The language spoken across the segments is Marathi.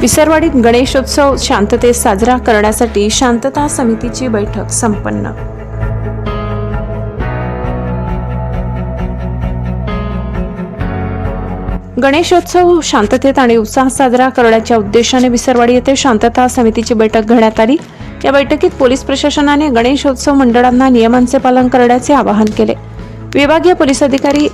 विसरवाडीत गणेशोत्सव शांततेत साजरा करण्यासाठी शांतता समितीची बैठक संपन्न. गणेशोत्सव शांततेत आणि उत्साहात साजरा करण्याच्या उद्देशाने विसरवाडी येथे शांतता समितीची बैठक घेण्यात आली. या बैठकीत पोलीस प्रशासनाने गणेशोत्सव मंडळांना नियमांचे पालन करण्याचे आवाहन केले. विभागीय पोलीस अधिकारी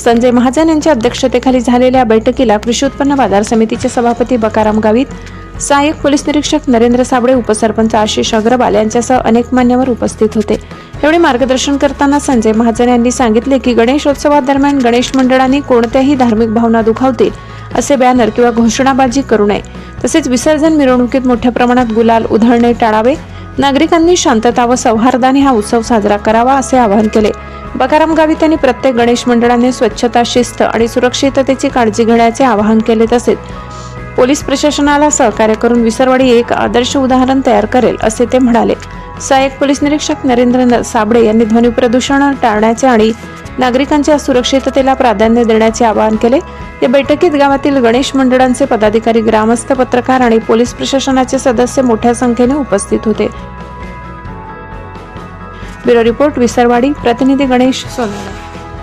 संजय महाजन यांच्या अध्यक्षतेखाली झालेल्या बैठकीला कृषी उत्पन्न बाजार समितीचे सभापती बकाराम गावित सहाय्यक पोलीस निरीक्षक नरेंद्र साबळे उपसरपंच आशिष अग्रवाल यांच्यासह अनेक मान्यवर उपस्थित होते. यावेळी मार्गदर्शन करताना संजय महाजन यांनी सांगितले की गणेशोत्सवादरम्यान गणेश मंडळांनी कोणत्याही धार्मिक भावना दुखावतील असे बॅनर किंवा घोषणाबाजी करू नये. तसेच विसर्जन मिरवणुकीत मोठ्या प्रमाणात गुलाल उधळणे टाळावे नागरिकांनी शांतता व सौहार्दाने हा उत्सव साजरा करावा असे आवाहन केले. बकाराम गावित यांनी प्रत्येक गणेश मंडळाने स्वच्छता शिस्त आणि सुरक्षिततेची काळजी घेण्याचे आवाहन केले तसेच पोलीस प्रशासनाला सहकार्य करून विसरवाडी एक आदर्श उदाहरण तयार करेल असे ते म्हणाले. सहाय्यक पोलीस निरीक्षक नरेंद्र न- साबळे यांनी ध्वनी प्रदूषण टाळण्याचे आणि नागरिकांच्या सुरक्षिततेला प्राधान्य देण्याचे आवाहन केले. या बैठकीत गावातील गणेश मंडळांचे पदाधिकारी ग्रामस्थ पत्रकार आणि पोलीस प्रशासनाचे सदस्य मोठ्या संख्येने उपस्थित होते. ब्युरो रिपोर्ट विसरवाडी प्रतिनिधी गणेश सोनवणे